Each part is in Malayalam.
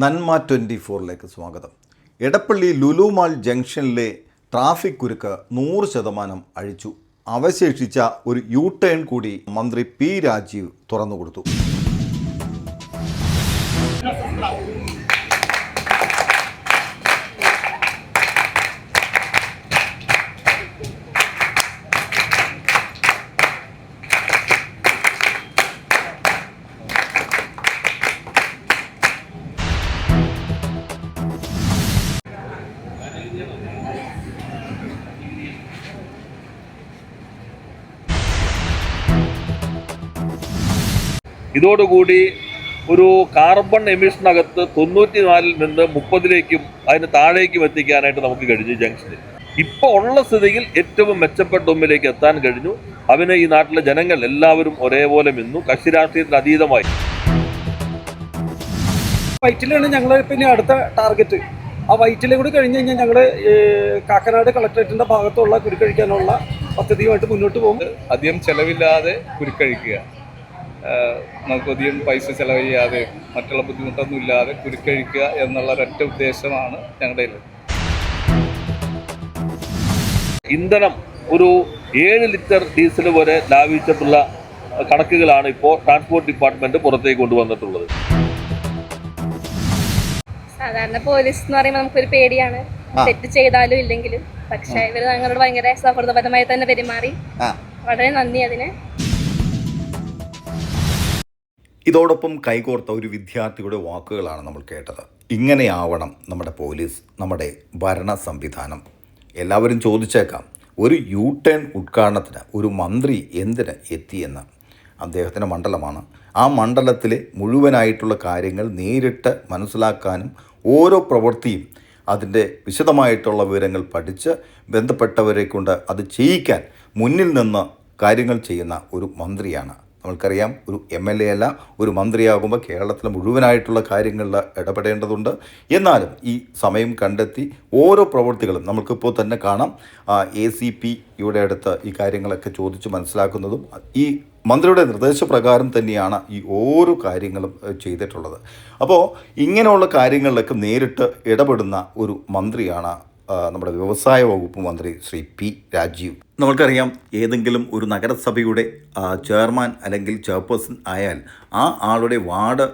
നന്മ ട്വന്റി ഫോറിലേക്ക് സ്വാഗതം. എടപ്പള്ളി ലുലുമാൾ ജംഗ്ഷനിലെ ട്രാഫിക് കുരുക്ക് നൂറ് ശതമാനം അഴിച്ചു. അവശേഷിച്ച ഒരു യു ടേൺ കൂടി മന്ത്രി പി രാജീവ് തുറന്നുകൊടുത്തു. ഇതോടുകൂടി ഒരു കാർബൺ എമിഷനകത്ത് തൊണ്ണൂറ്റി നാലിൽ നിന്ന് മുപ്പതിലേക്കും അതിന് താഴേക്കും എത്തിക്കാനായിട്ട് നമുക്ക് കഴിഞ്ഞു ജംഗ്ഷനിൽ ഇപ്പോൾ ഉള്ള സ്ഥിതിയിൽ ഏറ്റവും മെച്ചപ്പെട്ട ഒന്നിലേക്ക് എത്താൻ കഴിഞ്ഞു. അവന് ഈ നാട്ടിലെ ജനങ്ങൾ എല്ലാവരും ഒരേപോലെ നിന്നു. കക്ഷി രാഷ്ട്രീയത്തിന് അതീതമായി. വൈറ്റിലാണ് ഞങ്ങൾ പിന്നെ അടുത്ത ടാർഗറ്റ് ആ വൈറ്റിലെ കൂടി കഴിഞ്ഞ് കഴിഞ്ഞാൽ ഞങ്ങൾ കാക്കനാട് കളക്ടറേറ്റിന്റെ ഭാഗത്തുള്ള കുരുക്കഴിക്കാനുള്ള പദ്ധതിയുമായിട്ട് മുന്നോട്ട് പോകും. അധികം ചെലവില്ലാതെ കുരുക്കഴിക്കുക. നമുക്ക് അധികം പൈസ ചെലവഴിയാതെ ചെയ്യാതെ മറ്റുള്ള ബുദ്ധിമുട്ടൊന്നും ഇല്ലാതെ കുരുക്കഴിക്കുക എന്നുള്ള ഒരൊറ്റ ഉദ്ദേശമാണ് ഞങ്ങളുടെ ഇന്ധനം ഒരു ഏഴ് ലിറ്റർ ഡീസൽ വരെ ലാഭിച്ചിട്ടുള്ള കണക്കുകളാണ് ഇപ്പോൾ ട്രാൻസ്പോർട്ട് ഡിപ്പാർട്ട്മെന്റ് പുറത്തേക്ക് കൊണ്ടുവന്നിട്ടുള്ളത്. സാധാരണ പോലീസ് എന്ന് പറയുമ്പോൾ നമുക്കൊരു പേടിയാണ്. തെറ്റ് ചെയ്താലും ഇല്ലെങ്കിലും. പക്ഷേ ഇവർ ഞങ്ങളോട് ഭയങ്കര സൗഹൃദപരമായി തന്നെ പെരുമാറി. വളരെ നന്ദി അതിന്. ഇതോടൊപ്പം കൈകോർത്ത ഒരു വിദ്യാർത്ഥിയുടെ വാക്കുകളാണ് നമ്മൾ കേട്ടത്. ഇങ്ങനെയാവണം നമ്മുടെ പോലീസ് നമ്മുടെ ഭരണ സംവിധാനം. എല്ലാവരും ചോദിച്ചേക്കാം ഒരു യു ടേൺ ഉദ്ഘാടനത്തിന് ഒരു മന്ത്രി എന്തിന് എത്തിയെന്ന്? അദ്ദേഹത്തിന്റെ മണ്ഡലമാണ്. ആ മണ്ഡലത്തിലെ മുഴുവനായിട്ടുള്ള കാര്യങ്ങൾ നേരിട്ട് മനസ്സിലാക്കാനും ഓരോ പ്രവൃത്തിയും അതിന്റെ വിശദമായിട്ടുള്ള വിവരങ്ങൾ പഠിച്ച് ബന്ധപ്പെട്ടവരെ കൊണ്ട് അത് ചെയ്യിക്കാൻ മുന്നിൽ നിന്ന് കാര്യങ്ങൾ ചെയ്യുന്ന ഒരു മന്ത്രിയാണ് നമ്മൾക്കറിയാം ഒരു എം എൽ എ അല്ല ഒരു മന്ത്രിയാകുമ്പോൾ കേരളത്തിലെ മുഴുവനായിട്ടുള്ള കാര്യങ്ങളിൽ ഇടപെടേണ്ടതുണ്ട്. എന്നാലും ഈ സമയം കണ്ടെത്തി ഓരോ പ്രവൃത്തികളും നമുക്കിപ്പോൾ തന്നെ കാണാം. എ സി പി യുടെ അടുത്ത് ഈ കാര്യങ്ങളൊക്കെ ചോദിച്ച് മനസ്സിലാക്കുന്നതും ഈ മന്ത്രിയുടെ നിർദ്ദേശപ്രകാരം തന്നെയാണ് ഈ ഓരോ കാര്യങ്ങളും ചെയ്തിട്ടുള്ളത്. അപ്പോൾ ഇങ്ങനെയുള്ള കാര്യങ്ങളിലൊക്കെ നേരിട്ട് ഇടപെടുന്ന ഒരു മന്ത്രിയാണ് നമ്മുടെ വ്യവസായ വകുപ്പ് മന്ത്രി ശ്രീ പി രാജീവ്. നമ്മൾക്കറിയാം ഏതെങ്കിലും ഒരു നഗരസഭയുടെ ചെയർമാൻ അല്ലെങ്കിൽ ചെയർപേഴ്സൺ ആയാൽ ആ ആളുടെ വാർഡ്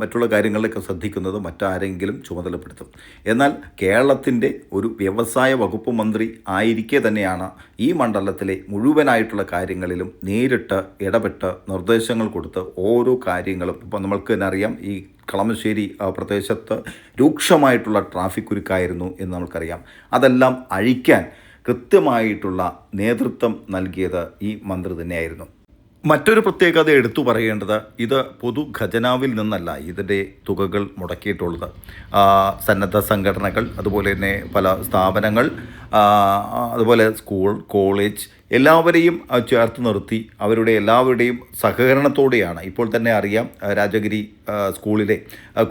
മറ്റുള്ള കാര്യങ്ങളിലൊക്കെ ശ്രദ്ധിക്കുന്നത് മറ്റാരെങ്കിലും ചുമതലപ്പെടുത്തും. എന്നാൽ കേരളത്തിന്റെ ഒരു വ്യവസായ വകുപ്പ് മന്ത്രി ആയിരിക്കെ തന്നെയാണ് ഈ മണ്ഡലത്തിലെ മുഴുവനായിട്ടുള്ള കാര്യങ്ങളിലും നേരിട്ട് ഇടപെട്ട് നിർദ്ദേശങ്ങൾ കൊടുത്ത് ഓരോ കാര്യങ്ങളും ഇപ്പോൾ നമ്മൾക്ക് തന്നെ അറിയാം ഈ കളമശ്ശേരി പ്രദേശത്ത് രൂക്ഷമായിട്ടുള്ള ട്രാഫിക് കുരുക്കായിരുന്നു എന്ന് നമുക്കറിയാം അതെല്ലാം അഴിക്കാൻ കൃത്യമായിട്ടുള്ള നേതൃത്വം നൽകിയത് ഈ മന്ത്രി തന്നെയായിരുന്നു. മറ്റൊരു പ്രത്യേകത എടുത്തു പറയേണ്ടത് ഇത് പൊതു ഖജനാവിൽ നിന്നല്ല ഇതിന്റെ തുകകൾ മുടക്കിയിട്ടുള്ളത്. സന്നദ്ധ സംഘടനകൾ അതുപോലെ തന്നെ പല സ്ഥാപനങ്ങൾ അതുപോലെ സ്കൂൾ കോളേജ് എല്ലാവരെയും ചേർത്ത് നിർത്തി അവരുടെ എല്ലാവരുടെയും സഹകരണത്തോടെയാണ്. ഇപ്പോൾ തന്നെ അറിയാം രാജഗിരി സ്കൂളിലെ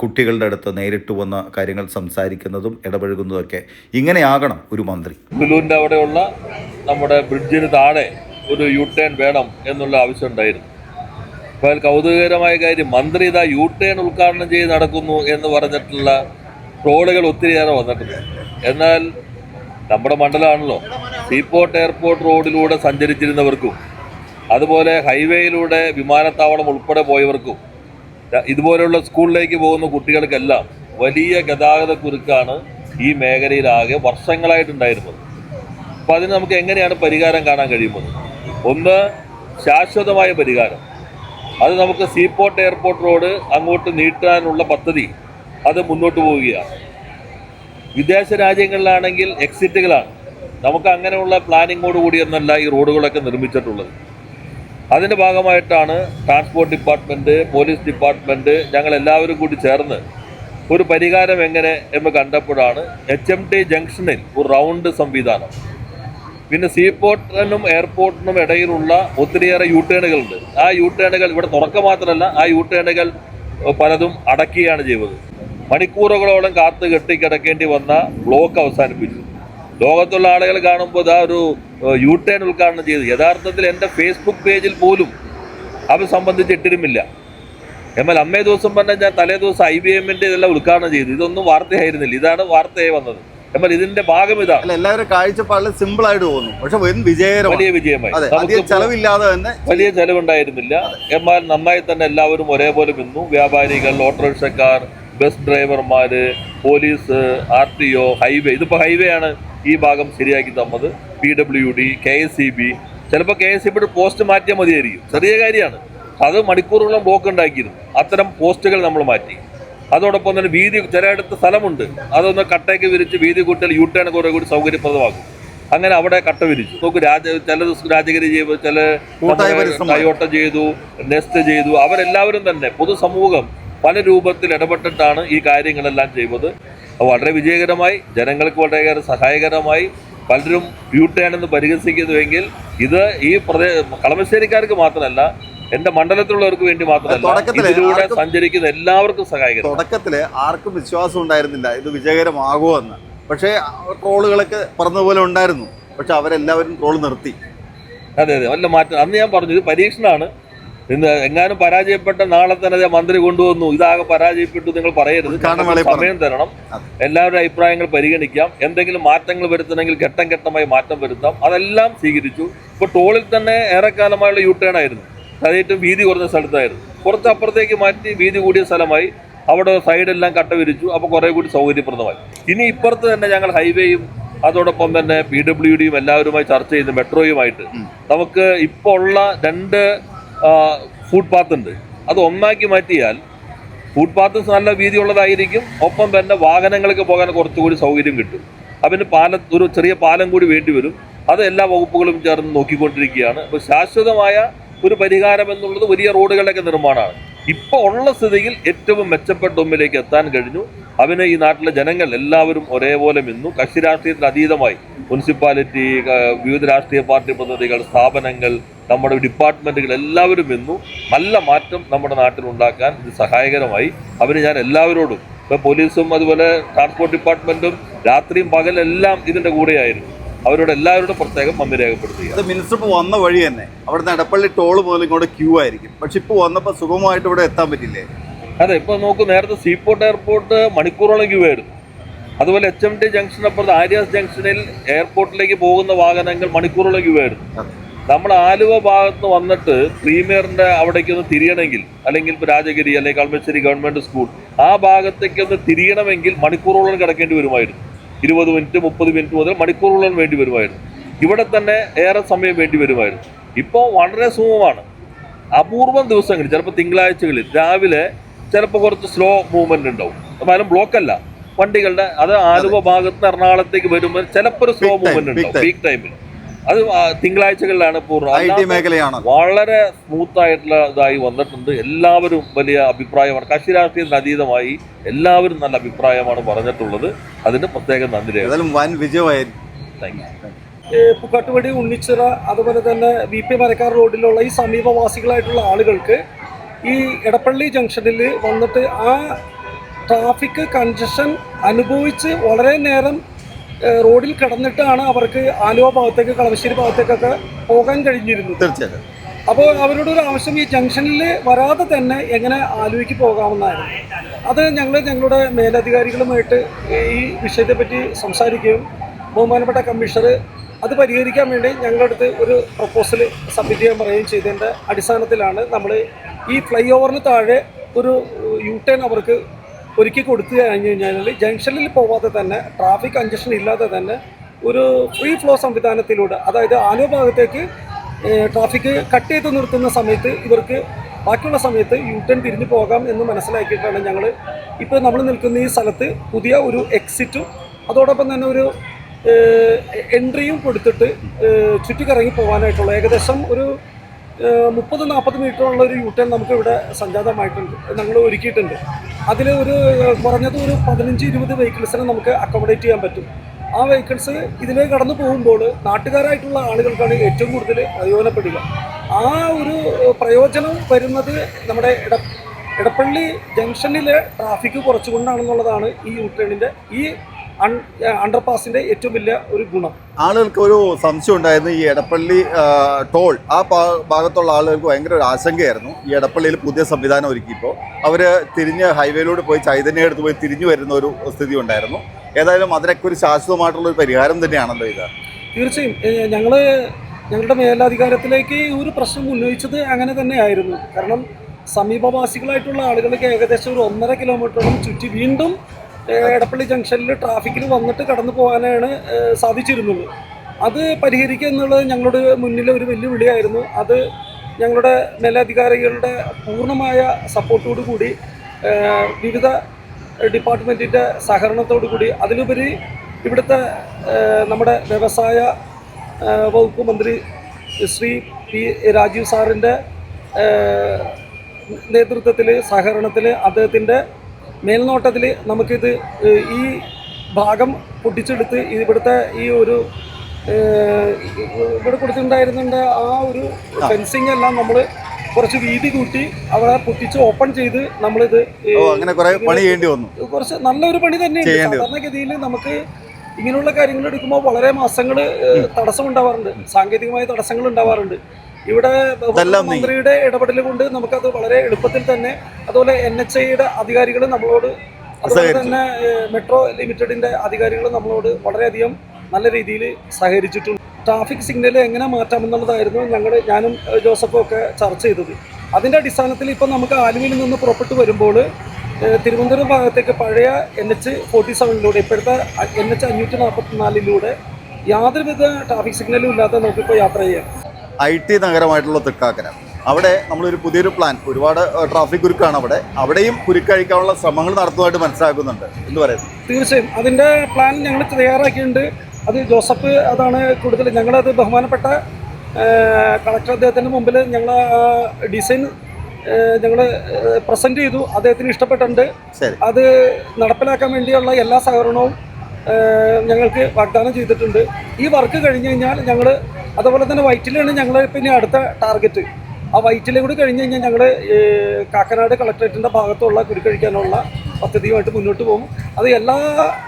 കുട്ടികളുടെ അടുത്ത് നേരിട്ട് വന്ന കാര്യങ്ങൾ സംസാരിക്കുന്നതും ഇടപഴകുന്നതൊക്കെ ഇങ്ങനെയാകണം ഒരു മന്ത്രി. അവിടെയുള്ള നമ്മുടെ ബ്രിഡ്ജിന് താഴെ ഒരു യു ടേൺ വേണം എന്നുള്ള ആവശ്യം ഉണ്ടായിരുന്നു. അപ്പോൾ കൗതുകകരമായ കാര്യം മന്ത്രി ഇതാ യു ടേൺ ഉദ്ഘാടനം ചെയ്ത് നടക്കുന്നു എന്ന് പറഞ്ഞിട്ടുള്ള ട്രോളുകൾ ഒത്തിരിയേറെ വന്നിട്ടുണ്ട്. എന്നാൽ നമ്മുടെ മണ്ഡലമാണല്ലോ സീപോർട്ട് എയർപോർട്ട് റോഡിലൂടെ സഞ്ചരിച്ചിരുന്നവർക്കും അതുപോലെ ഹൈവേയിലൂടെ വിമാനത്താവളം ഉൾപ്പെടെ പോയവർക്കും ഇതുപോലെയുള്ള സ്കൂളിലേക്ക് പോകുന്ന കുട്ടികൾക്കെല്ലാം വലിയ ഗതാഗത കുരുക്കാണ് ഈ മേഖലയിലാകെ വർഷങ്ങളായിട്ടുണ്ടായിരുന്നത്. അപ്പോൾ അതിന് നമുക്ക് എങ്ങനെയാണ് പരിഹാരം കാണാൻ കഴിയുന്നത്? ഒന്ന് ശാശ്വതമായ പരിഹാരം. അത് നമുക്ക് സീപോർട്ട് എയർപോർട്ട് റോഡ് അങ്ങോട്ട് നീട്ടാനുള്ള പദ്ധതി അത് മുന്നോട്ട് പോവുകയാണ്. വിദേശ രാജ്യങ്ങളിലാണെങ്കിൽ എക്സിറ്റുകളാണ് നമുക്ക് അങ്ങനെയുള്ള പ്ലാനിങ്ങോട് കൂടിയൊന്നല്ല ഈ റോഡുകളൊക്കെ നിർമ്മിച്ചിട്ടുള്ളത്. അതിന്റെ ഭാഗമായിട്ടാണ് ട്രാൻസ്പോർട്ട് ഡിപ്പാർട്ട്മെന്റ് പോലീസ് ഡിപ്പാർട്ട്മെന്റ് ഞങ്ങൾ എല്ലാവരും കൂടി ചേർന്ന് ഒരു പരിഹാരം എങ്ങനെ എന്ന് കണ്ടപ്പോഴാണ് എച്ച് എം ടി ജംഗ്ഷനിൽ ഒരു റൗണ്ട് സംവിധാനം. പിന്നെ സീപോർട്ടിനും എയർപോർട്ടിനും ഇടയിലുള്ള ഒത്തിരിയേറെ യൂട്ടേണുകളുണ്ട് ടേണുകളുണ്ട് ആ യൂട്ടേണുകൾ ടേണുകൾ ഇവിടെ തുറക്ക മാത്രമല്ല ആ യൂട്ടേണുകൾ ടേണുകൾ പലതും അടക്കുകയാണ് ചെയ്തത് മണിക്കൂറുകളോളം കാത്ത് കെട്ടിക്കിടക്കേണ്ടി വന്ന ബ്ലോക്ക് അവസാനിപ്പിച്ചു. ലോകത്തുള്ള ആളുകൾ കാണുമ്പോൾ ഇതാ ഒരു ടേൺ ഉദ്ഘാടനം ചെയ്തു. യഥാർത്ഥത്തിൽ എന്റെ ഫേസ്ബുക്ക് പേജിൽ പോലും അത് സംബന്ധിച്ച് ഇട്ടിരുമില്ല എന്നാൽ അമ്മേ ദിവസം പറഞ്ഞാൽ ഞാൻ തലേ ദിവസം ഐ ബി എമ്മിന്റെ ഇതെല്ലാം ഉദ്ഘാടനം ചെയ്തു. ഇതൊന്നും വാർത്തയായിരുന്നില്ല. ഇതാണ് വാർത്തയായി വന്നത്. എന്നാൽ ഇതിന്റെ ഭാഗം ഇതാണ് എല്ലാവരും കാഴ്ചപ്പാടിൽ സിമ്പിൾ ആയിട്ട് പോകുന്നു പക്ഷെ വലിയ വിജയമായി. വലിയ ചെലവില്ലാതെ തന്നെ വലിയ ചെലവുണ്ടായിരുന്നില്ല. എന്നാൽ നന്നായി തന്നെ എല്ലാവരും ഒരേപോലെ നിന്നു. വ്യാപാരികൾ ഓട്ടോറിക്ഷക്കാർ bus ഡ്രൈവർമാര് police R T O highway ഇതിപ്പോൾ ഹൈവേ ആണ് ഈ ഭാഗം ശരിയാക്കി തന്നത്. P W D K S C B. ചിലപ്പോൾ കെ എസ് സി ബിയുടെ പോസ്റ്റ് മാറ്റിയാൽ മതിയായിരിക്കും. ചെറിയ കാര്യമാണ്. അത് മണിക്കൂറുകളും ബ്ലോക്ക് ഉണ്ടാക്കിയിരുന്നു. അത്തരം പോസ്റ്റുകൾ നമ്മൾ മാറ്റി. അതോടൊപ്പം തന്നെ വീതി ചിലയിടത്ത് സ്ഥലമുണ്ട്. അതൊന്ന് കട്ടയ്ക്ക് വിരിച്ച് വീതി കൂട്ടിയാൽ യു ടേൺ കുറെ കൂടി സൗകര്യപ്രദമാകും. അങ്ങനെ അവിടെ കട്ട വിരിച്ചു. നോക്ക് രാജ ചില രാജഗിരി ചെയ്തു ചില കൈയോട്ടം ചെയ്തു നെസ്റ്റ് ചെയ്തു. അവരെല്ലാവരും തന്നെ പൊതുസമൂഹം പല രൂപത്തിൽ ഇടപെട്ടിട്ടാണ് ഈ കാര്യങ്ങളെല്ലാം ചെയ്തത്. വളരെ വിജയകരമായി ജനങ്ങൾക്ക് വളരെയേറെ സഹായകരമായി പലരും യൂട്ടേൺ എന്ന് പരിഹസിക്കുന്നുവെങ്കിൽ ഇത് ഈ പ്രദേ കളമശ്ശേരിക്കാർക്ക് മാത്രമല്ല എന്റെ മണ്ഡലത്തിലുള്ളവർക്ക് വേണ്ടി മാത്രമല്ല ഇതിലൂടെ സഞ്ചരിക്കുന്ന എല്ലാവർക്കും സഹായിക്കും തുടക്കത്തിൽ ആർക്കും വിശ്വാസം ഉണ്ടായിരുന്നില്ല ഇത് വിജയകരമാകുമോ എന്ന്. പക്ഷേ ട്രോളുകളൊക്കെ പറഞ്ഞതുപോലെ ഉണ്ടായിരുന്നു. പക്ഷെ അവരെല്ലാവരും ട്രോൾ നിർത്തി. അതെ അതെ വല്ല മാറ്റം. അന്ന് ഞാൻ പറഞ്ഞു ഇത് പരീക്ഷണമാണ് ഇന്ന് എങ്ങാനും പരാജയപ്പെട്ട നാളെ തന്നെ മന്ത്രി കൊണ്ടുവന്നു ഇതാകെ പരാജയപ്പെട്ടു നിങ്ങൾ പറയരുത്. സമയം തരണം. എല്ലാവരുടെ അഭിപ്രായങ്ങൾ പരിഗണിക്കാം. എന്തെങ്കിലും മാറ്റങ്ങൾ വരുത്തണമെങ്കിൽ ഘട്ടം ഘട്ടമായി മാറ്റം വരുത്താം. അതെല്ലാം സ്വീകരിച്ചു. ഇപ്പൊ ടോളിൽ തന്നെ ഏറെക്കാലമായുള്ള യു ടേൺ ആയിരുന്നു. അത് ഏറ്റവും വീതി കുറഞ്ഞ സ്ഥലത്തായിരുന്നു. കുറച്ച് അപ്പുറത്തേക്ക് മാറ്റി വീതി കൂടിയ സ്ഥലമായി. അവിടെ സൈഡെല്ലാം കട്ട വിരിച്ചു. അപ്പോൾ കുറേ കൂടി സൗകര്യപ്രദമായി. ഇനി ഇപ്പുറത്ത് തന്നെ ഞങ്ങൾ ഹൈവേയും അതോടൊപ്പം തന്നെ പി ഡബ്ല്യു ഡിയും എല്ലാവരുമായി ചർച്ച ചെയ്ത് മെട്രോയുമായിട്ട് നമുക്ക് ഇപ്പോൾ ഉള്ള രണ്ട് ഫുട്പാത്ത് ഉണ്ട്. അത് ഒന്നാക്കി മാറ്റിയാൽ ഫുഡ് പാത്ത് നല്ല വീതിയുള്ളതായിരിക്കും. ഒപ്പം തന്നെ വാഹനങ്ങൾക്ക് പോകാൻ കുറച്ചുകൂടി സൗകര്യം കിട്ടും. അതിന് പാലം ഒരു ചെറിയ പാലം കൂടി വേണ്ടി വരും. അത് എല്ലാ വകുപ്പുകളും ചേർന്ന് നോക്കിക്കൊണ്ടിരിക്കുകയാണ്. അപ്പോൾ ശാശ്വതമായ ഒരു പരിഹാരം എന്നുള്ളത് വലിയ റോഡുകളുടെയൊക്കെ നിർമ്മാണമാണ്. ഇപ്പോൾ ഉള്ള സ്ഥിതിയിൽ ഏറ്റവും മെച്ചപ്പെട്ട ഒന്നിലേക്ക് എത്താൻ കഴിഞ്ഞു. അവന് ഈ നാട്ടിലെ ജനങ്ങൾ എല്ലാവരും ഒരേപോലെ നിന്നു. കക്ഷി രാഷ്ട്രീയത്തിന് അതീതമായി മുനിസിപ്പാലിറ്റി വിവിധ രാഷ്ട്രീയ പാർട്ടി പ്രതിനിധികൾ സ്ഥാപനങ്ങൾ നമ്മുടെ ഡിപ്പാർട്ട്മെന്റുകൾ എല്ലാവരും നിന്നു. നല്ല മാറ്റം നമ്മുടെ നാട്ടിൽ ഉണ്ടാക്കാൻ ഇത് സഹായകരമായി. അവന് ഞാൻ എല്ലാവരോടും ഇപ്പോൾ പോലീസും അതുപോലെ ട്രാൻസ്പോർട്ട് ഡിപ്പാർട്ട്മെന്റും രാത്രിയും പകലെല്ലാം ഇതിന്റെ കൂടെയായിരുന്നു. അവരോട് എല്ലാവരോടും പ്രത്യേകം നന്ദി രേഖപ്പെടുത്തുക. അത് മിനിസ്റ്റർ ഇപ്പോൾ വന്ന വഴി തന്നെ. അവിടുന്ന് എടപ്പള്ളി ടോൾ മുതൽ ഇങ്ങോട്ട് ക്യൂ ആയിരിക്കും. പക്ഷെ ഇപ്പോൾ വന്നപ്പോൾ സുഗമമായിട്ട് ഇവിടെ എത്താൻ പറ്റില്ലേ? അതെ ഇപ്പൊ നോക്ക് നേരത്തെ സീപോർട്ട് എയർപോർട്ട് മണിക്കൂറോളം ക്യൂ ആയിരുന്നു. അതുപോലെ എച്ച് എം ടി ജംഗ്ഷൻ അപ്പുറത്ത് ആര്യാസ് ജംഗ്ഷനിൽ എയർപോർട്ടിലേക്ക് പോകുന്ന വാഹനങ്ങൾ മണിക്കൂറോളം ക്യൂ ആയിരുന്നു. നമ്മൾ ആലുവ ഭാഗത്ത് നിന്ന് വന്നിട്ട് പ്രീമിയറിന്റെ അവിടേക്ക് ഒന്ന് തിരിയണമെങ്കിൽ അല്ലെങ്കിൽ ഇപ്പൊ രാജഗിരി അല്ലെങ്കിൽ കളമശ്ശേരി ഗവൺമെന്റ് സ്കൂൾ ആ ഭാഗത്തേക്ക് ഒന്ന് തിരിയണമെങ്കിൽ മണിക്കൂറോളം കിടക്കേണ്ടി വരുമായിരുന്നു. ഇരുപത് മിനിറ്റ് മുപ്പത് മിനിറ്റ് മുതൽ മണിക്കൂറുകളും വേണ്ടി വരുമായിരുന്നു. ഇവിടെ തന്നെ ഏറെ സമയം വേണ്ടി വരുമായിരുന്നു. ഇപ്പോൾ വളരെ സുഖമാണ്. അപൂർവം ദിവസങ്ങളിൽ ചിലപ്പോൾ തിങ്കളാഴ്ചകളിൽ രാവിലെ ചിലപ്പോൾ കുറച്ച് സ്ലോ മൂവ്മെന്റ് ഉണ്ടാവും. എന്നാലും ബ്ലോക്ക് അല്ല. വണ്ടികളുടെ അത് ആലുവ ഭാഗത്ത് എറണാകുളത്തേക്ക് വരുമ്പോൾ ചിലപ്പോൾ ഒരു സ്ലോ മൂവ്മെന്റ് മൂവ്മെന്റ് ഉണ്ടാവും. പീക്ക് ടൈമിൽ അത് തിങ്കളാഴ്ചകളിലാണ് പൂർണ വളരെ സ്മൂത്ത് ആയിട്ടുള്ള ഇതായി വന്നിട്ടുണ്ട്. എല്ലാവരും വലിയ അഭിപ്രായമാണ്. കക്ഷി രാഷ്ട്രീയത്തിന് അതീതമായി എല്ലാവരും നല്ല അഭിപ്രായമാണ് പറഞ്ഞിട്ടുള്ളത്. അതിന് പ്രത്യേകം നന്ദി രേഖ ഏതായാലും വൻ പുക്കാട്ടുപടി ഉണ്ണിച്ചിറ അതുപോലെ തന്നെ വി പി മരക്കാർ റോഡിലുള്ള ഈ സമീപവാസികളായിട്ടുള്ള ആളുകൾക്ക് ഈ എടപ്പള്ളി ജംഗ്ഷനിൽ വന്നിട്ട് ആ ട്രാഫിക് കൺജഷൻ അനുഭവിച്ച് വളരെ നേരം റോഡിൽ കടന്നിട്ടാണ് അവർക്ക് ആലുവ ഭാഗത്തേക്ക് കളമശ്ശേരി ഭാഗത്തേക്കൊക്കെ പോകാൻ കഴിഞ്ഞിരുന്നു തീർച്ചയായിട്ടും. അപ്പോൾ അവരോട് ഒരു ആവശ്യം ഈ ജംഗ്ഷനിൽ വരാതെ തന്നെ എങ്ങനെ ആലുവയ്ക്ക് പോകാമെന്നായിരുന്നു. അത് ഞങ്ങൾ ഞങ്ങളുടെ മേലധികാരികളുമായിട്ട് ഈ വിഷയത്തെപ്പറ്റി സംസാരിക്കുകയും ബഹുമാനപ്പെട്ട കമ്മീഷണർ അത് പരിഹരിക്കാൻ വേണ്ടി ഞങ്ങളുടെ അടുത്ത് ഒരു പ്രപ്പോസൽ സബ്മിറ്റ് ചെയ്യാൻ പറയുകയും ചെയ്തതിന്റെ അടിസ്ഥാനത്തിലാണ് നമ്മൾ ഈ ഫ്ലൈ ഓവറിന് താഴെ ഒരു യു ടേൺ അവർക്ക് ഒരുക്കി കൊടുത്തു കഴിഞ്ഞ് കഴിഞ്ഞാൽ ജംഗ്ഷനിൽ പോവാതെ തന്നെ ട്രാഫിക് കഞ്ചഷൻ ഇല്ലാതെ തന്നെ ഒരു ഫ്രീ ഫ്ലോ സംവിധാനത്തിലൂടെ അതായത് ആലുവ ഭാഗത്തേക്ക് ട്രാഫിക് കട്ട് ചെയ്ത് നിർത്തുന്ന സമയത്ത് ഇവർക്ക് ബാക്കിയുള്ള സമയത്ത് യു ടേൺ തിരിഞ്ഞു പോകാം എന്ന് മനസ്സിലാക്കിയിട്ടാണ് ഞങ്ങൾ ഇപ്പോൾ നമ്മൾ നിൽക്കുന്ന ഈ സ്ഥലത്ത് പുതിയ ഒരു എക്സിറ്റും അതോടൊപ്പം തന്നെ ഒരു എൻട്രിയും കൊടുത്തിട്ട് ചുറ്റിക്കറങ്ങി പോകാനായിട്ടുള്ള ഏകദേശം ഒരു മുപ്പത് നാൽപ്പത് മീറ്ററുള്ള ഒരു യൂട്ടേൺ ടേൺ നമുക്ക് ഇവിടെ സംജാതമായിട്ടുണ്ട് ഞങ്ങൾ ഒരുക്കിയിട്ടുണ്ട്. അതിൽ ഒരു കുറഞ്ഞത് ഒരു പതിനഞ്ച് ഇരുപത് വെഹിക്കിൾസിനെ നമുക്ക് അക്കോമഡേറ്റ് ചെയ്യാൻ പറ്റും. ആ വെഹിക്കിൾസ് ഇതിലേക്ക് കടന്നു പോകുമ്പോൾ നാട്ടുകാരായിട്ടുള്ള ആളുകൾക്കാണ് ഏറ്റവും കൂടുതൽ പ്രയോജനപ്പെടുക. ആ ഒരു പ്രയോജനം വരുന്നത് നമ്മുടെ ഇട ഇടപ്പള്ളി ജംഗ്ഷനിലെ ട്രാഫിക് കുറച്ചുകൊണ്ടാണെന്നുള്ളതാണ് ഈ യൂട്ടേണിന്റെ ടേണിന്റെ അണ്ടർപാസിന്റെ ഏറ്റവും വലിയ ഒരു ഗുണം. ആളുകൾക്ക് ഒരു സംശയം ഉണ്ടായിരുന്നു ഈ എടപ്പള്ളി ടോൾ. ആ ഭാഗത്തുള്ള ആളുകൾക്ക് ഭയങ്കര ഒരു ആശങ്കയായിരുന്നു ഈ എടപ്പള്ളിയിൽ പുതിയ സംവിധാനം ഒരുക്കിയപ്പോൾ അവർ തിരിഞ്ഞ് ഹൈവേയിലൂടെ പോയി ചൈതന്യ എടുത്ത് പോയി തിരിഞ്ഞു വരുന്ന ഒരു സ്ഥിതി ഉണ്ടായിരുന്നു. ഏതായാലും അതിനൊക്കെ ഒരു ശാശ്വതമായിട്ടുള്ള ഒരു പരിഹാരം തന്നെയാണല്ലോ ഇത്. തീർച്ചയായും. ഞങ്ങൾ ഞങ്ങളുടെ മേലധികാരത്തിലേക്ക് ഈ ഒരു പ്രശ്നം ഉന്നയിച്ചത് അങ്ങനെ തന്നെയായിരുന്നു. കാരണം സമീപവാസികളായിട്ടുള്ള ആളുകൾക്ക് ഏകദേശം ഒരു ഒന്നര കിലോമീറ്ററോളം ചുറ്റി വീണ്ടും എടപ്പള്ളി ജംഗ്ഷനിൽ ട്രാഫിക്കിൽ വന്നിട്ട് കടന്നു പോകാനാണ് സാധിച്ചിരുന്നത് അത് പരിഹരിക്കുക എന്നുള്ളത് ഞങ്ങളുടെ മുന്നിലെ ഒരു വെല്ലുവിളിയായിരുന്നു അത് ഞങ്ങളുടെ മേലധികാരികളുടെ പൂർണമായ സപ്പോർട്ടോടു കൂടി വിവിധ ഡിപ്പാർട്ട്മെന്റിന്റെ സഹകരണത്തോടു കൂടി അതിലുപരി ഇവിടുത്തെ നമ്മുടെ വ്യവസായ വകുപ്പ് മന്ത്രി ശ്രീ പി രാജീവ് സാറിന്റെ നേതൃത്വത്തിൽ സഹകരണത്തിൽ അദ്ദേഹത്തിന്റെ മേൽനോട്ടത്തിൽ നമുക്കിത് ഈ ഭാഗം പൊട്ടിച്ചെടുത്ത് ഇവിടുത്തെ ഈ ഒരു ഇവിടെ കൊടുത്തിട്ടുണ്ടായിരുന്നുണ്ട് ആ ഒരു ഫെൻസിങ് എല്ലാം നമ്മൾ കുറച്ച് വീതി കൂട്ടി അവിടെ പൊട്ടിച്ച് ഓപ്പൺ ചെയ്ത് നമ്മളിത് അങ്ങനെ പണി ചെയ്യേണ്ടി വന്നു. കുറച്ച് നല്ലൊരു പണി വരും. സാധാരണഗതിയിൽ നമുക്ക് ഇങ്ങനെയുള്ള കാര്യങ്ങൾ എടുക്കുമ്പോൾ വളരെ മാസങ്ങൾ തടസ്സം ഉണ്ടാവാറുണ്ട് സാങ്കേതികമായ തടസ്സങ്ങൾ ഉണ്ടാവാറുണ്ട്. ഇവിടെ മന്ത്രിയുടെ ഇടപെടൽ കൊണ്ട് നമുക്കത് വളരെ എളുപ്പത്തിൽ തന്നെ അതുപോലെ എൻ എച്ച് ഐയുടെ അധികാരികൾ നമ്മളോട് അതുപോലെ തന്നെ മെട്രോ ലിമിറ്റഡിന്റെ അധികാരികൾ നമ്മളോട് വളരെയധികം നല്ല രീതിയിൽ സഹകരിച്ചിട്ടുണ്ട്. ട്രാഫിക് സിഗ്നൽ എങ്ങനെ മാറ്റാമെന്നുള്ളതായിരുന്നു ഞങ്ങൾ ഞാനും ജോസഫും ഒക്കെ ചർച്ച ചെയ്തത്. അതിന്റെ അടിസ്ഥാനത്തിൽ ഇപ്പം നമുക്ക് ആലുവയിൽ നിന്ന് പുറപ്പെട്ടു വരുമ്പോൾ തിരുവനന്തപുരം ഭാഗത്തേക്ക് പഴയ എൻ എച്ച് ഫോർട്ടി സെവനിലൂടെ ഇപ്പോഴത്തെ എൻ എച്ച് അഞ്ഞൂറ്റി നാൽപ്പത്തിനാലിലൂടെ യാതൊരുവിധ ട്രാഫിക് സിഗ്നലും ഇല്ലാതെ നമുക്കിപ്പോൾ യാത്ര ചെയ്യാം. ഐ ടി നഗരമായിട്ടുള്ള തൃക്കാക്കര. അവിടെ നമ്മളൊരു പുതിയൊരു പ്ലാൻ ഒരുപാട് ട്രാഫിക് കുരുക്കാണ് അവിടെ. അവിടെയും കുരുക്കഴിക്കാനുള്ള ശ്രമങ്ങൾ നടത്തുന്നതായിട്ട് മനസ്സിലാക്കുന്നുണ്ട്. എന്ന് പറയുന്നത് തീർച്ചയായും. അതിന്റെ പ്ലാൻ ഞങ്ങൾ തയ്യാറാക്കിയിട്ടുണ്ട്. അത് ജോസഫ് അതാണ് കൂടുതൽ ഞങ്ങളത് ബഹുമാനപ്പെട്ട കളക്ടർ അദ്ദേഹത്തിന്റെ മുമ്പിൽ ഞങ്ങൾ ഡിസൈൻ ഞങ്ങൾ പ്രസന്റ് ചെയ്തു. അദ്ദേഹത്തിന് ഇഷ്ടപ്പെട്ടിട്ടുണ്ട്. അത് നടപ്പിലാക്കാൻ വേണ്ടിയുള്ള എല്ലാ സഹകരണവും ഞങ്ങൾക്ക് വാഗ്ദാനം ചെയ്തിട്ടുണ്ട്. ഈ വർക്ക് കഴിഞ്ഞ് കഴിഞ്ഞാൽ ഞങ്ങൾ അതുപോലെ തന്നെ വൈറ്റിലാണ് ഞങ്ങൾ പിന്നെ അടുത്ത ടാർഗറ്റ് ആ വൈറ്റിലെ കൂടി കഴിഞ്ഞ് കഴിഞ്ഞാൽ ഞങ്ങൾ കാക്കനാട് കളക്ടറേറ്റിന്റെ ഭാഗത്തുള്ള കുരുക്കഴിക്കാനുള്ള പദ്ധതിയുമായിട്ട് മുന്നോട്ട് പോകും. അത് എല്ലാ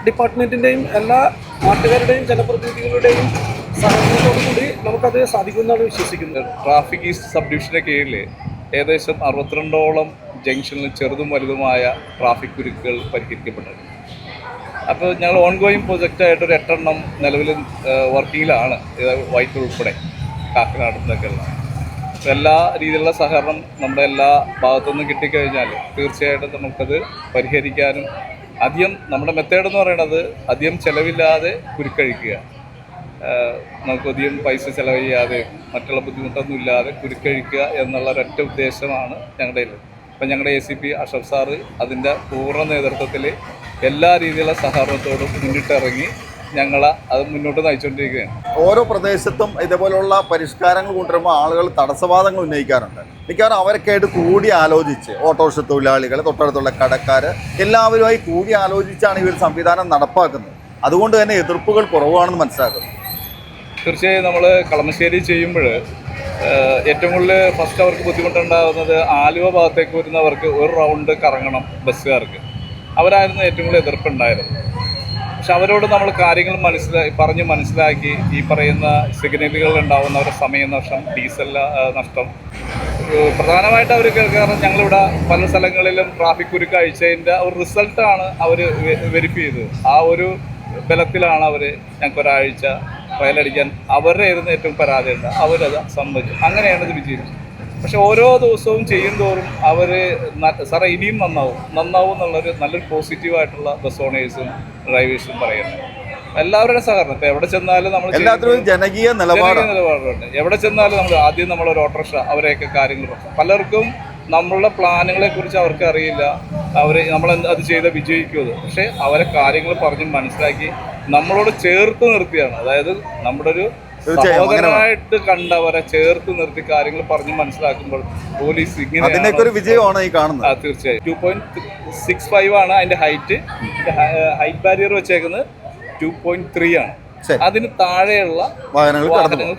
ഡിപ്പാർട്ട്മെന്റിന്റെയും എല്ലാ നാട്ടുകാരുടെയും ജനപ്രതിനിധികളുടെയും സഹകരണത്തോടു കൂടി നമുക്കത് സാധിക്കുമെന്നാണ് വിശ്വസിക്കുന്നത്. ട്രാഫിക് ഈ സബ് ഡിവിഷന്റെ കീഴിൽ ഏകദേശം അറുപത്തിരണ്ടോളം ജംഗ്ഷനിൽ ചെറുതും വലുതുമായ ട്രാഫിക് കുരുക്കുകൾ പരിഹരിക്കപ്പെട്ടിട്ടുണ്ട്. അപ്പോൾ ഞങ്ങൾ ഓൺഗോയിങ് പ്രൊജക്റ്റായിട്ട് ഒരു എട്ടെണ്ണം നിലവിൽ വർക്കിങ്ങിലാണ്. വൈറ്റ് ഉൾപ്പെടെ കാക്കനാട് നിന്നൊക്കെയുള്ള അപ്പോൾ എല്ലാ രീതിയിലുള്ള സഹകരണം നമ്മുടെ എല്ലാ ഭാഗത്തു ഭാഗത്തുനിന്നും കിട്ടിക്കഴിഞ്ഞാൽ തീർച്ചയായിട്ടും നമുക്കത് പരിഹരിക്കാനും അധികം നമ്മുടെ മെത്തേഡ് എന്ന് പറയുന്നത് അധികം ചിലവില്ലാതെ കുരുക്കഴിക്കുക. നമുക്ക് അധികം പൈസ ചിലവ് ചെയ്യാതെ മറ്റുള്ള ബുദ്ധിമുട്ടൊന്നും ഇല്ലാതെ കുരുക്കഴിക്കുക എന്നുള്ള ഒരൊറ്റ ഉദ്ദേശമാണ് ഞങ്ങളുടെ ഇപ്പം ഞങ്ങളുടെ A C P Ashaf sir അതിന്റെ പൂർണ നേതൃത്വത്തിൽ എല്ലാ രീതിയിലുള്ള സഹകരണത്തോടും മുന്നിട്ടിറങ്ങി ഞങ്ങൾ അത് മുന്നോട്ട് നയിച്ചുകൊണ്ടിരിക്കുകയാണ്. ഓരോ പ്രദേശത്തും ഇതേപോലുള്ള പരിഷ്കാരങ്ങൾ കൊണ്ടുവരുമ്പോൾ ആളുകൾ തടസ്സവാദങ്ങൾ ഉന്നയിക്കാറുണ്ട്. മിക്കവാറും അവരൊക്കെ ആയിട്ട് കൂടി ആലോചിച്ച് ഓട്ടോറിക്ഷ തൊഴിലാളികൾ തൊട്ടടുത്തുള്ള കടക്കാർ എല്ലാവരുമായി കൂടി ആലോചിച്ചാണ് ഈ ഒരു സംവിധാനം നടപ്പാക്കുന്നത്. അതുകൊണ്ട് തന്നെ എതിർപ്പുകൾ കുറവാണെന്ന് മനസ്സിലാക്കുന്നു. തീർച്ചയായും നമ്മൾ കളമശ്ശേരി ചെയ്യുമ്പോൾ ഏറ്റവും കൂടുതൽ ഫസ്റ്റ് അവർക്ക് ബുദ്ധിമുട്ടുണ്ടാകുന്നത് ആലുവ ഭാഗത്തേക്ക് വരുന്നവർക്ക് ഒരു റൗണ്ട് കറങ്ങണം ബസ്സുകാർക്ക്. അവരായിരുന്നു ഏറ്റവും കൂടുതൽ എതിർപ്പുണ്ടായിരുന്നത്. പക്ഷെ അവരോട് നമ്മൾ കാര്യങ്ങൾ മനസ്സിലാക്കി പറഞ്ഞ് മനസ്സിലാക്കി ഈ പറയുന്ന സിഗ്നലുകളിൽ ഉണ്ടാവുന്ന അവരുടെ സമയനഷ്ടം ഡീസൽ നഷ്ടം. പ്രധാനമായിട്ട് അവർ കേൾക്കാറ് ഞങ്ങളിവിടെ പല സ്ഥലങ്ങളിലും ട്രാഫിക് കുരുക്ക് അയച്ചതിന്റെ ഒരു റിസൾട്ടാണ് അവർ വെരിഫൈ ചെയ്തത്. ആ ഒരു ബലത്തിലാണ് അവർ ഞങ്ങൾക്ക് ഒരാഴ്ച ഫയലടിക്കാൻ അവരുടെ ആയിരുന്നു ഏറ്റവും പരാതിയുണ്ട് അവരത് സംബന്ധിച്ചു അങ്ങനെയാണ് ഇത് വിജയിച്ചത് പക്ഷെ ഓരോ ദിവസവും ചെയ്യും തോറും അവർ സാറേ ഇനിയും നന്നാവും. നന്നാവും എന്നുള്ളൊരു നല്ലൊരു പോസിറ്റീവായിട്ടുള്ള ബസ് ഓണേഴ്സും ഡ്രൈവേഴ്സും പറയുന്നത് എല്ലാവരുടെ സഹകരണം. ഇപ്പം എവിടെ ചെന്നാലും നമ്മൾ എല്ലാത്തിനും ജനകീയ നിലപാടാണ്. നിലപാടുണ്ട്. എവിടെ ചെന്നാലും നമ്മൾ ആദ്യം നമ്മളൊരു ഓട്ടോറിക്ഷ അവരെയൊക്കെ കാര്യങ്ങൾ. പലർക്കും നമ്മളുടെ പ്ലാനുകളെ കുറിച്ച് അവർക്ക് അറിയില്ല. അവർ നമ്മൾ അത് ചെയ്ത വിജയിക്കുമത് പക്ഷേ അവരെ കാര്യങ്ങൾ പറഞ്ഞ് മനസ്സിലാക്കി നമ്മളോട് ചേർത്ത് നിർത്തിയാണ്. അതായത് നമ്മുടെ ഒരു സഹോദരനായിട്ട് കണ്ടവരെ ചേർത്ത് നിർത്തി കാര്യങ്ങൾ പറഞ്ഞ് മനസ്സിലാക്കുമ്പോൾ പോലീസ് ഒരു ഇങ്ങനെ വിജയമാണ് ഈ കാണുന്നത്. തീർച്ചയായും. ടു പോയിന്റ് സിക്സ് ഫൈവ് ആണ് അതിന്റെ ഹൈറ്റ് ഹൈറ്റ് ബാരിയർ വെച്ചേക്കുന്നത് ടു പോയിന്റ് ത്രീ ആണ്. അതിന് താഴെയുള്ള വാഹനങ്ങൾ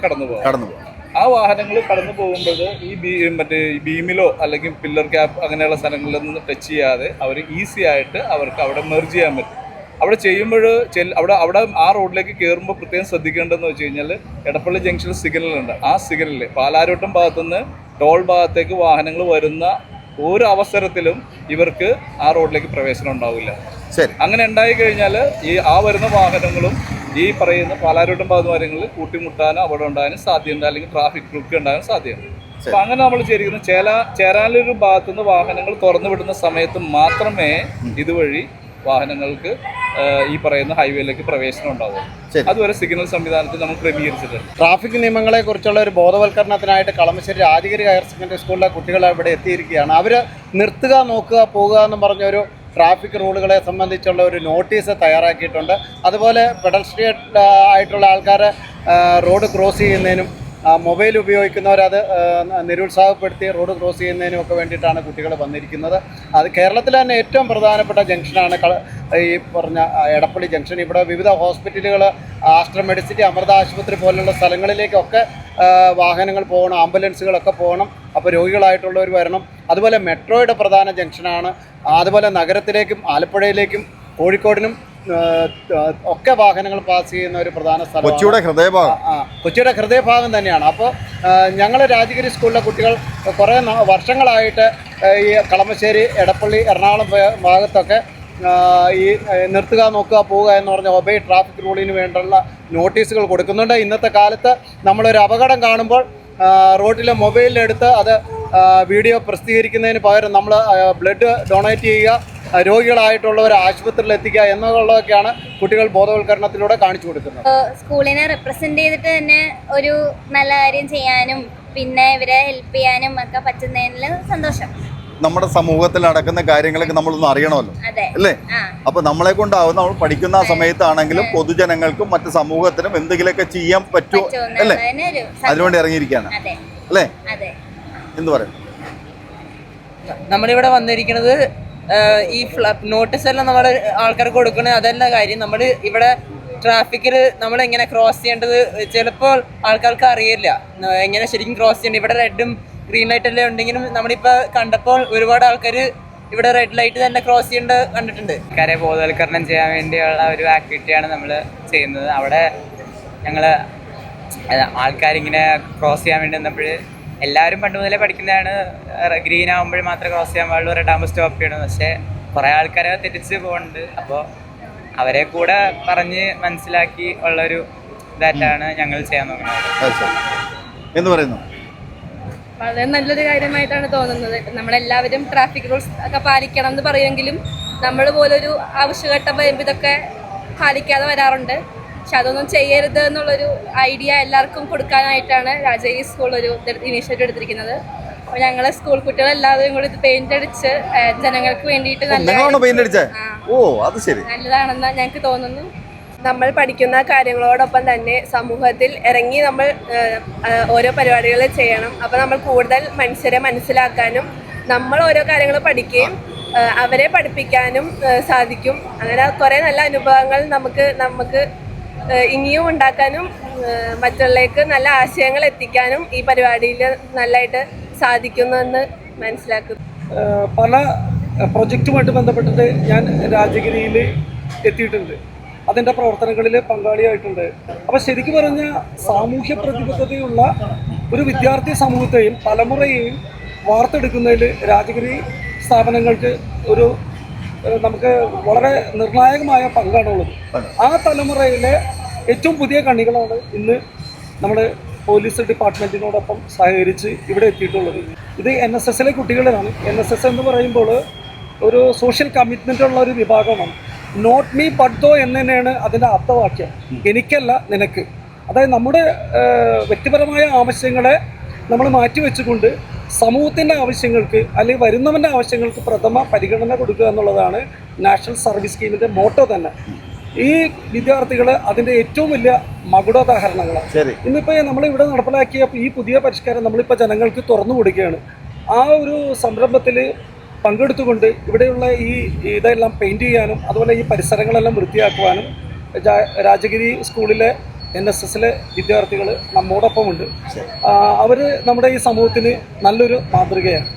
കടന്നു പോകും. കടന്നു പോകാം. ആ വാഹനങ്ങൾ കടന്നു പോകുമ്പോൾ ഈ ബീ മറ്റേ ബീമിലോ അല്ലെങ്കിൽ പില്ലർ ക്യാപ്പ് അങ്ങനെയുള്ള സ്ഥലങ്ങളിൽ നിന്ന് ടച്ച് ചെയ്യാതെ അവർ ഈസി ആയിട്ട് അവർക്ക് അവിടെ മെർജ് ചെയ്യാൻ പറ്റും. അവിടെ ചെയ്യുമ്പോൾ അവിടെ അവിടെ ആ റോഡിലേക്ക് കയറുമ്പോൾ പ്രത്യേകം ശ്രദ്ധിക്കേണ്ടതെന്ന് വെച്ച് കഴിഞ്ഞാൽ എടപ്പള്ളി ജംഗ്ഷനിൽ സിഗ്നലുണ്ട്. ആ സിഗ്നലിൽ പാലാരോട്ടം ഭാഗത്തുനിന്ന് ടോൾ ഭാഗത്തേക്ക് വാഹനങ്ങൾ വരുന്ന ഒരു അവസരത്തിലും ഇവർക്ക് ആ റോഡിലേക്ക് പ്രവേശനം ഉണ്ടാവില്ല. ശരി. അങ്ങനെ ഉണ്ടായി കഴിഞ്ഞാൽ ഈ ആ വരുന്ന വാഹനങ്ങളും ഈ പറയുന്ന പാലാരോട്ടം ഭാഗത്ത് കാര്യങ്ങളിൽ കൂട്ടിമുട്ടാനോ അവിടെ ഉണ്ടാകാനും സാധ്യതയുണ്ട്. അല്ലെങ്കിൽ ട്രാഫിക് ബ്ലോക്ക് ഉണ്ടാകാൻ സാധ്യതയുണ്ട്. അപ്പൊ അങ്ങനെ നമ്മൾ ചെയ്തിരിക്കുന്നത് ചേല ചേരാനൊരു ഭാഗത്തുനിന്ന് വാഹനങ്ങൾ തുറന്നു വിടുന്ന സമയത്ത് മാത്രമേ ഇതുവഴി വാഹനങ്ങൾക്ക് ഈ പറയുന്ന ഹൈവേയിലേക്ക് പ്രവേശനം ഉണ്ടാവും. അതുവരെ സിഗ്നൽ സംവിധാനത്തിൽ നമ്മൾ ക്രമീകരിച്ചിട്ടുണ്ട്. ട്രാഫിക് നിയമങ്ങളെ കുറിച്ചുള്ള ഒരു ബോധവൽക്കരണത്തിനായിട്ട് കളമശ്ശേരി രാജഗിരി ഹയർ സെക്കൻഡറി സ്കൂളിലെ കുട്ടികൾ ഇവിടെ എത്തിയിരിക്കുകയാണ്. അവർ നിർത്തുക നോക്കുക പോകുക എന്ന് പറഞ്ഞൊരു ട്രാഫിക് റൂളുകളെ സംബന്ധിച്ചുള്ള ഒരു നോട്ടീസ് തയ്യാറാക്കിയിട്ടുണ്ട്. അതുപോലെ പെഡൽസ്ട്രിയ ആയിട്ടുള്ള ആൾക്കാർ റോഡ് ക്രോസ് ചെയ്യുന്നതിനും മൊബൈൽ ഉപയോഗിക്കുന്നവരത് നിരുത്സാഹപ്പെടുത്തി റോഡ് ക്രോസ് ചെയ്യുന്നതിനും ഒക്കെ വേണ്ടിയിട്ടാണ് കുട്ടികൾ വന്നിരിക്കുന്നത്. അത് കേരളത്തിൽ തന്നെ ഏറ്റവും പ്രധാനപ്പെട്ട ജംഗ്ഷനാണ് ഈ പറഞ്ഞ എടപ്പള്ളി ജംഗ്ഷൻ. ഇവിടെ വിവിധ ഹോസ്പിറ്റലുകൾ ആസ്ട്ര മെഡിസിറ്റി അമൃത ആശുപത്രി പോലുള്ള സ്ഥലങ്ങളിലേക്കൊക്കെ വാഹനങ്ങൾ പോകണം ആംബുലൻസുകളൊക്കെ പോകണം. അപ്പോൾ രോഗികളായിട്ടുള്ളവർ വരണം. അതുപോലെ മെട്രോയുടെ പ്രധാന ജംഗ്ഷനാണ്. അതുപോലെ നഗരത്തിലേക്കും ആലപ്പുഴയിലേക്കും കോഴിക്കോടിനും ഒക്കെ വാഹനങ്ങൾ പാസ് ചെയ്യുന്ന ഒരു പ്രധാന സ്ഥലം കൊച്ചിയുടെ ഹൃദയഭാഗം. ആ കൊച്ചിയുടെ ഹൃദയഭാഗം തന്നെയാണ്. അപ്പോൾ ഞങ്ങൾ രാജഗിരി സ്കൂളിലെ കുട്ടികൾ കുറേ വർഷങ്ങളായിട്ട് ഈ കളമശ്ശേരി എടപ്പള്ളി എറണാകുളം ഭാഗത്തൊക്കെ ഈ നിർത്തുക നോക്കുക പോവുക എന്ന് പറഞ്ഞ ഒബേ ട്രാഫിക് റൂളിന് വേണ്ടിയുള്ള നോട്ടീസുകൾ കൊടുക്കുന്നുണ്ട്. ഇന്നത്തെ കാലത്ത് നമ്മളൊരു അപകടം കാണുമ്പോൾ റോഡിലെ മൊബൈലിലെടുത്ത് അത് വീഡിയോ പ്രസിദ്ധീകരിക്കുന്നതിന് പകരം നമ്മൾ ബ്ലഡ് ഡൊണേറ്റ് ചെയ്യുക രോഗികളായിട്ടുള്ളവരെ ആശുപത്രിയിൽ എത്തിക്കുക എന്നുള്ളതൊക്കെയാണ് കുട്ടികൾ ബോധവൽക്കരണത്തിലൂടെ കാണിച്ചു കൊടുക്കുന്നത്. സ്കൂളിനെ റെപ്രസെന്റ് ചെയ്തിട്ട് തന്നെ ഒരു നല്ല കാര്യം ചെയ്യാനും പിന്നെ ഇവരെ ഹെൽപ്പ് ചെയ്യാനും ഒക്കെ പറ്റുന്നതിൽ സന്തോഷം. നമ്മുടെ സമൂഹത്തിൽ നടക്കുന്ന കാര്യങ്ങളൊക്കെ നമ്മളൊന്ന് അറിയണമല്ലോ. അല്ലേ? അപ്പൊ നമ്മളെ കൊണ്ടാവും നമ്മൾ പഠിക്കുന്ന സമയത്താണെങ്കിലും പൊതുജനങ്ങൾക്കും മറ്റു സമൂഹത്തിനും എന്തെങ്കിലുമൊക്കെ ചെയ്യാൻ പറ്റുമോ അല്ലേ? അതിനുവേണ്ടി ഇറങ്ങിയിരിക്കുകയാണ്. അതെ. അല്ലേ? അതെ. എന്ന് പറയും? നമ്മളിവിടെ വന്നിരിക്കുന്നത് ഈ നോട്ടീസ് എല്ലാം നമ്മൾ ആൾക്കാർക്ക് കൊടുക്കണേ അതല്ല കാര്യം. നമ്മൾ ഇവിടെ ട്രാഫിക്കിൽ നമ്മൾ എങ്ങനെ ക്രോസ് ചെയ്യേണ്ടത് ചിലപ്പോൾ ആൾക്കാർക്ക് അറിയില്ല. എങ്ങനെ ശരിക്കും ക്രോസ് ചെയ്യേണ്ടത്? ഇവിടെ റെഡും ഗ്രീൻ ലൈറ്റ് എല്ലാം ഉണ്ടെങ്കിലും നമ്മളിപ്പോൾ കണ്ടപ്പോൾ ഒരുപാട് ആൾക്കാർ ഇവിടെ റെഡ് ലൈറ്റ് തന്നെ ക്രോസ് ചെയ്യേണ്ട കണ്ടിട്ടുണ്ട്. ആൾക്കാരെ ബോധവൽക്കരണം ചെയ്യാൻ വേണ്ടിയുള്ള ഒരു ആക്ടിവിറ്റിയാണ് നമ്മൾ ചെയ്യുന്നത്. അവിടെ ഞങ്ങൾ ആൾക്കാരിങ്ങനെ ക്രോസ് ചെയ്യാൻ വേണ്ടി വന്നപ്പോൾ എല്ലാവരും പണ്ട് മുതലേ പഠിക്കുന്നതാണ് ഗ്രീൻ ആകുമ്പോൾ മാത്രമേ ക്രോസ് ചെയ്യാൻ പാടുള്ളൂ റെഡ് ആകുമ്പോൾ സ്റ്റോപ്പ് ചെയ്യണം. പക്ഷേ കുറേ ആൾക്കാരെ തെറ്റിച്ച് പോകുന്നുണ്ട് അപ്പോൾ അവരെ കൂടെ പറഞ്ഞ് മനസ്സിലാക്കി ഉള്ളൊരു ഇതായിട്ടാണ് ഞങ്ങൾ ചെയ്യാൻ നോക്കുന്നത്. എന്ന് പറയുന്നു? വളരെ നല്ലൊരു കാര്യമായിട്ടാണ് തോന്നുന്നത്. നമ്മളെല്ലാവരും ട്രാഫിക് റൂൾസ് ഒക്കെ പാലിക്കണം എന്ന് പറയുമെങ്കിലും നമ്മൾ പോലൊരു ആവശ്യഘട്ടം വരുമ്പോൾ ഇതൊക്കെ പാലിക്കാതെ വരാറുണ്ട്. പക്ഷെ അതൊന്നും ചെയ്യരുത് എന്നുള്ളൊരു ഐഡിയ എല്ലാവർക്കും കൊടുക്കാനായിട്ടാണ് രാജഗിരി സ്കൂൾ ഒരു ഇനീഷ്യേറ്റീവ് എടുത്തിരിക്കുന്നത്. അപ്പോൾ ഞങ്ങളെ സ്കൂൾ കുട്ടികൾ എല്ലാവരും കൂടി ഇത് പെയിന്റ് അടിച്ച് ജനങ്ങൾക്ക് വേണ്ടിയിട്ട് നല്ല പെയിന്റ് അടിച്ചേ? ഓ അത് ശരി. നല്ലതാണെന്ന് ഞങ്ങൾക്ക് തോന്നുന്നു. നമ്മൾ പഠിക്കുന്ന കാര്യങ്ങളോടൊപ്പം തന്നെ സമൂഹത്തിൽ ഇറങ്ങി നമ്മൾ ഓരോ പരിപാടികൾ ചെയ്യണം. അപ്പോൾ നമ്മൾ കൂടുതൽ മനുഷ്യരെ മനസ്സിലാക്കാനും നമ്മൾ ഓരോ കാര്യങ്ങൾ പഠിക്കുകയും അവരെ പഠിപ്പിക്കാനും സാധിക്കും. അങ്ങനെ കുറേ നല്ല അനുഭവങ്ങൾ നമുക്ക് നമുക്ക് ഇനിയും ഉണ്ടാക്കാനും മറ്റുള്ളവർക്ക് നല്ല ആശയങ്ങൾ എത്തിക്കാനും ഈ പരിപാടിയിൽ നല്ലതായിട്ട് സാധിക്കുന്നുവെന്ന് മനസ്സിലാക്കും പല പ്രൊജക്റ്റുമായിട്ട് ബന്ധപ്പെട്ടിട്ട് ഞാൻ രാജഗിരിയിൽ എത്തിയിട്ടുണ്ട്. അതിന്റെ പ്രവർത്തനങ്ങളിൽ പങ്കാളിയായിട്ടുണ്ട്. അപ്പോൾ ശരിക്കും പറഞ്ഞാൽ സാമൂഹ്യ പ്രതിബദ്ധതയുള്ള ഒരു വിദ്യാർത്ഥി സമൂഹത്തെയും തലമുറയെയും വാർത്തെടുക്കുന്നതിൽ രാജഗിരി സ്ഥാപനങ്ങൾക്ക് ഒരു നമുക്ക് വളരെ നിർണായകമായ പങ്കാണുള്ളത് ആ തലമുറയിലെ ഏറ്റവും പുതിയ കണികളാണ് ഇന്ന് നമ്മൾ പോലീസ് ഡിപ്പാർട്ട്മെന്റിനോടൊപ്പം സഹകരിച്ച് ഇവിടെ എത്തിയിട്ടുള്ളത്. ഇത് എൻ എസ് എസിലെ കുട്ടികളാണ് എൻ എസ് എസ് എന്ന് പറയുമ്പോൾ ഒരു സോഷ്യൽ കമ്മിറ്റ്മെന്റ് ഉള്ള ഒരു വിഭാഗമാണ്. നോട്ട് മീ ബട്ട് എന്ന് തന്നെയാണ് അതിന്റെ അർത്ഥവാക്യം. എനിക്കല്ല നിനക്ക്. അതായത് നമ്മുടെ വ്യക്തിപരമായ ആവശ്യങ്ങളെ നമ്മൾ മാറ്റിവെച്ചുകൊണ്ട് സമൂഹത്തിന്റെ ആവശ്യങ്ങൾക്ക് അല്ലെങ്കിൽ വരുന്നവന്റെ ആവശ്യങ്ങൾക്ക് പ്രഥമ പരിഗണന കൊടുക്കുക എന്നുള്ളതാണ് നാഷണൽ സർവീസ് സ്കീമിന്റെ മോട്ടോ തന്നെ. ഈ വിദ്യാർത്ഥികൾ അതിന്റെ ഏറ്റവും വലിയ മകുടോദാഹരണങ്ങളാണ്. ശരി. ഇന്നിപ്പോൾ നമ്മൾ ഇവിടെ നടപ്പിലാക്കിയ ഈ പുതിയ പരിഷ്കാരം നമ്മളിപ്പോൾ ജനങ്ങൾക്ക് തുറന്നു കൊടുക്കുകയാണ്. ആ ഒരു സംരംഭത്തിൽ പങ്കെടുത്തുകൊണ്ട് ഇവിടെയുള്ള ഈ ഇതെല്ലാം പെയിന്റ് ചെയ്യാനും അതുപോലെ ഈ പരിസരങ്ങളെല്ലാം വൃത്തിയാക്കുവാനും രാജഗിരി സ്കൂളിലെ എൻ എസ് എസിലെ വിദ്യാർത്ഥികൾ നമ്മോടൊപ്പമുണ്ട്. അവർ നമ്മുടെ ഈ സമൂഹത്തിന് നല്ലൊരു മാതൃകയാണ്.